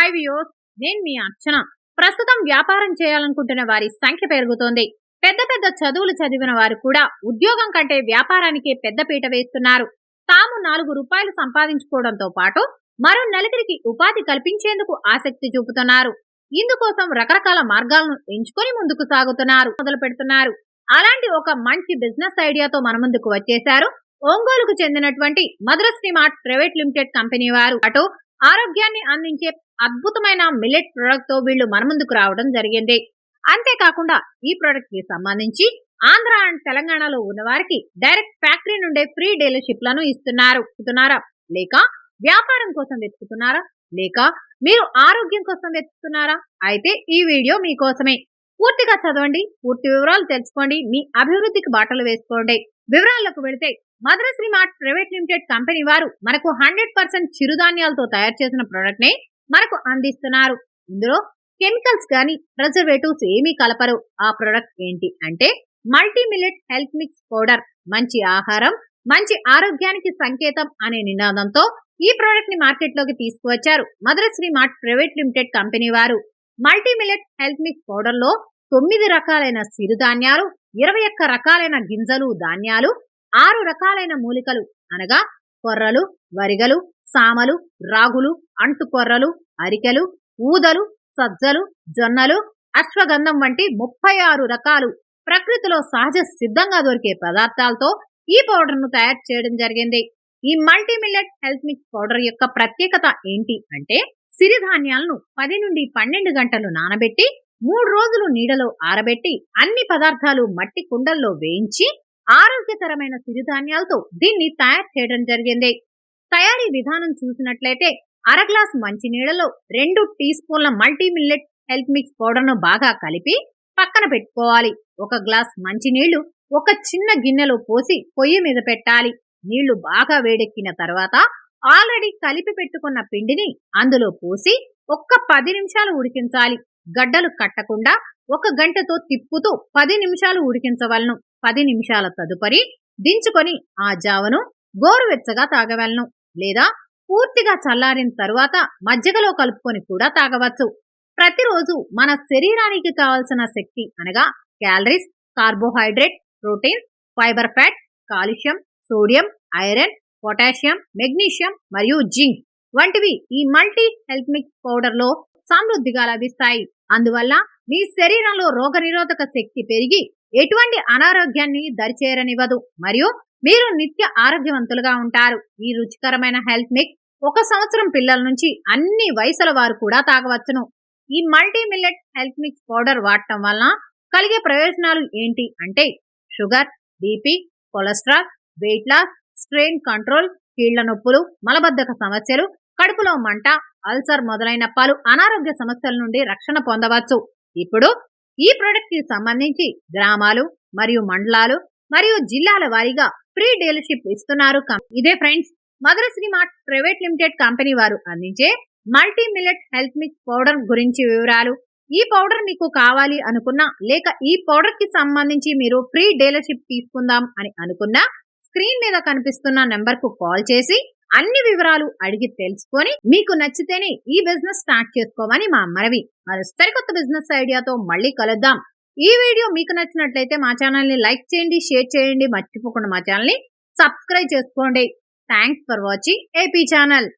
Hi views నేను మీ అర్చన. ప్రస్తుతం వ్యాపారం చేయాలనుకుంటున్న వారి సంఖ్య పెరుగుతోంది. పెద్ద పెద్ద చదువులు చదివిన వారు కూడా ఉద్యోగం కంటే వ్యాపారానికే పెద్దపీట వేస్తున్నారు. తాము నాలుగు రూపాయలు సంపాదించుకోవడంతో పాటు మరో నలుగురికి ఉపాధి కల్పించేందుకు ఆసక్తి చూపుతున్నారు. ఇందుకోసం రకరకాల మార్గాలను ఎంచుకొని ముందుకు సాగుతున్నారు మొదలు పెడుతున్నారు. అలాంటి ఒక మంచి బిజినెస్ ఐడియాతో మన ముందుకు వచ్చేశారు ఒంగోలుకు చెందినటువంటి Madras mart private limited company వారు. అటు ఆరోగ్యాన్ని అందించే అద్భుతమైన మిల్లెట్ ప్రొడక్ట్తో వీళ్ళు మన ముందుకు రావడం జరిగింది. అంతేకాకుండా ఈ ప్రొడక్ట్కి సంబంధించి ఆంధ్ర అండ్ తెలంగాణలో ఉన్న వారికి డైరెక్ట్ ఫ్యాక్టరీ నుండే ఫ్రీ డీలర్షిప్లను ఇస్తున్నారు లేక వ్యాపారం కోసం వెతుకుతున్నారా? లేక మీరు ఆరోగ్యం కోసం వెతుకుతున్నారా? అయితే ఈ వీడియో మీకోసమే. పూర్తిగా చదవండి పూర్తి వివరాలు తెలుసుకోండి మీ అభివృద్ధికి బాటలు వేసుకోండి. వివరాలకు వెళితే Madras mart private limited company వారు మనకు హండ్రెడ్ పర్సెంట్ చిరుధాన్యాలతో తయారు చేసిన ప్రొడక్ట్ని మనకు అందిస్తున్నారు. ఇందులో కెమికల్స్ గాని ప్రిజర్వేటివ్స్ ఏమీ కలపరు. ఆ ప్రొడక్ట్ ఏంటి అంటే multi millet health mix powder. మంచి ఆహారం మంచి ఆరోగ్యానికి సంకేతం అనే నినాదంతో ఈ ప్రోడక్ట్ని మార్కెట్లోకి తీసుకువచ్చారు. Madhurasri mart private limited company వారు. మల్టీ మిల్లెట్ హెల్త్ మిక్స్ పౌడర్లో తొమ్మిది రకాలైన సిరుధాన్యాలు ఇరవై ఒక్క రకాలైన గింజలు ధాన్యాలు ఆరు రకాలైన మూలికలు అనగా కొర్రలు వరిగలు సామలు రాగులు అంటుకొర్రలు అరికెలు ఊదలు సజ్జలు జొన్నలు అశ్వగంధం వంటి ముప్పై ఆరు రకాలు ప్రకృతిలో సహజ సిద్ధంగా దొరికే పదార్థాలతో ఈ పౌడర్ను తయారు చేయడం జరిగింది. ఈ మల్టీమిల్లెట్ హెల్త్ మిక్స్ పౌడర్ యొక్క ప్రత్యేకత ఏంటి అంటే సిరిధాన్యాలను పది నుండి పన్నెండు గంటలు నానబెట్టి మూడు రోజులు నీడలో ఆరబెట్టి అన్ని పదార్థాలు మట్టి కుండల్లో వేయించి ఆరోగ్యకరమైన సిరిధాన్యాలతో దీన్ని తయారు చేయడం జరిగింది. తయారీ విధానం చూసినట్లయితే అర గ్లాస్ మంచినీళ్ళలో రెండు టీ స్పూన్ల మల్టీ మిల్లెట్ హెల్త్ మిక్స్ పౌడర్ను బాగా కలిపి పక్కన పెట్టుకోవాలి. ఒక గ్లాస్ మంచినీళ్ళు ఒక చిన్న గిన్నెలో పోసి పొయ్యి మీద పెట్టాలి. నీళ్ళు బాగా వేడెక్కిన తర్వాత ఆల్రెడీ కలిపి పెట్టుకున్న పిండిని అందులో పోసి ఒక్క పది నిమిషాలు ఉడికించాలి. గడ్డలు కట్టకుండా ఒక గంటతో తిప్పుతూ పది నిమిషాలు ఉడికించవలను. పది నిమిషాల తదుపరి దించుకొని ఆ జావను గోరువెచ్చగా తాగవలను. లేదా పూర్తిగా చల్లారిన తరువాత మజ్జిగలో కలుపుకొని కూడా తాగవచ్చు. ప్రతిరోజు మన శరీరానికి కావలసిన శక్తి అనగా calories carbohydrate protein fibre fat calcium sodium iron potassium magnesium మరియు జింక్ వంటివి ఈ మల్టీ హెల్త్ మిక్స్ పౌడర్లో సమృద్ధిగా లభిస్తాయి. అందువల్ల మీ శరీరంలో రోగనిరోధక శక్తి పెరిగి ఎటువంటి అనారోగ్యాన్ని దరిచేరనివ్వదు. మరియు మీరు నిత్య ఆరోగ్యవంతులుగా ఉంటారు. ఈ రుచికరమైన హెల్త్ మిక్స్ ఒక సంవత్సరం పిల్లల నుంచి అన్ని వయసుల వారు కూడా తాగవచ్చును. ఈ multi millet health mix powder వాడటం వలన కలిగే ప్రయోజనాలు ఏంటి అంటే sugar BP cholesterol weight loss strain control కీళ్ళ నొప్పులు మలబద్ధక సమస్యలు కడుపులో మంట అల్సర్ మొదలైన పలు అనారోగ్య సమస్యల నుండి రక్షణ పొందవచ్చు. ఇప్పుడు ఈ ప్రొడక్ట్కి సంబంధించి గ్రామాలు మరియు మండలాలు మరియు జిల్లాల వారీగా ఫ్రీ డీలర్షిప్ ఇస్తున్నారు ఇదే friends Madhura Sri mart private limited company వారు అందించే multi millet health mix powder గురించి వివరాలు. ఈ పౌడర్ మీకు కావాలి అనుకున్నా లేక ఈ పౌడర్కి సంబంధించి మీరు ఫ్రీ డీలర్షిప్ తీసుకుందాం అని అనుకున్నా స్క్రీన్ మీద కనిపిస్తున్న నెంబర్కు కాల్ చేసి అన్ని వివరాలు అడిగి తెలుసుకొని మీకు నచ్చితేనే ఈ బిజినెస్ స్టార్ట్ చేసుకోమని మా మనవి మరి సరికొత్త బిజినెస్ ఐడియాతో మళ్ళీ కలుద్దాం. ఈ వీడియో మీకు నచ్చినట్లయితే మా ఛానల్ని లైక్ చేయండి షేర్ చేయండి మర్చిపోకుండా మా ఛానల్ని సబ్స్క్రైబ్ చేసుకోండి. Thanks for watching AP channel